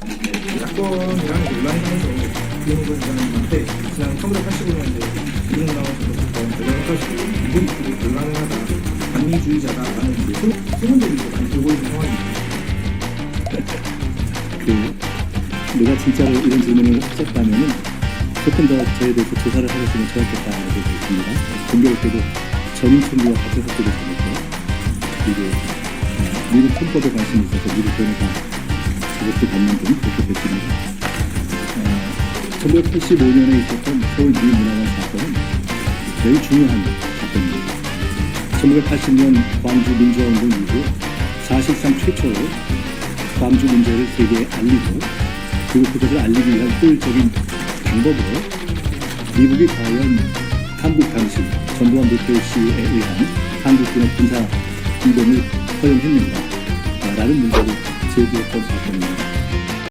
사건이랑 논란이 하면서 이용근 회장님한테 지난 1985년에 이용 나와서 했던 대전까지 미국이 되게 곤란하다 반미주의자다라는 소문들이 많이 돌고 있는 상황입니다. 그 내가 진짜로 이런 질문을 했었다면은 조금 더 저에 대해서 조사를 하셨으면 좋았겠다라고 생각했습니다. 공교롭 때도 전임 총리와 같은 학교를 다녔고 그리고 어, 미국 헌법에 관심이 있어서 미국 변호사 받는 등 그렇게 됐습니다. 어, 1985년에 있었던 서울 미문화관 사건은 매우 중요한 사건입니다. 1980년 광주 민주화운동 이후 사실상 최초로 광주 문제를 세계에 알리고 그리고 그것을 알리기 위한 효율적인 방법으로 미국이 과연 한국 당시 전두환 대표씨에 의한 한국군의 군사 행동을 허용했는가 라는 문제를 제기했던 사건입니다.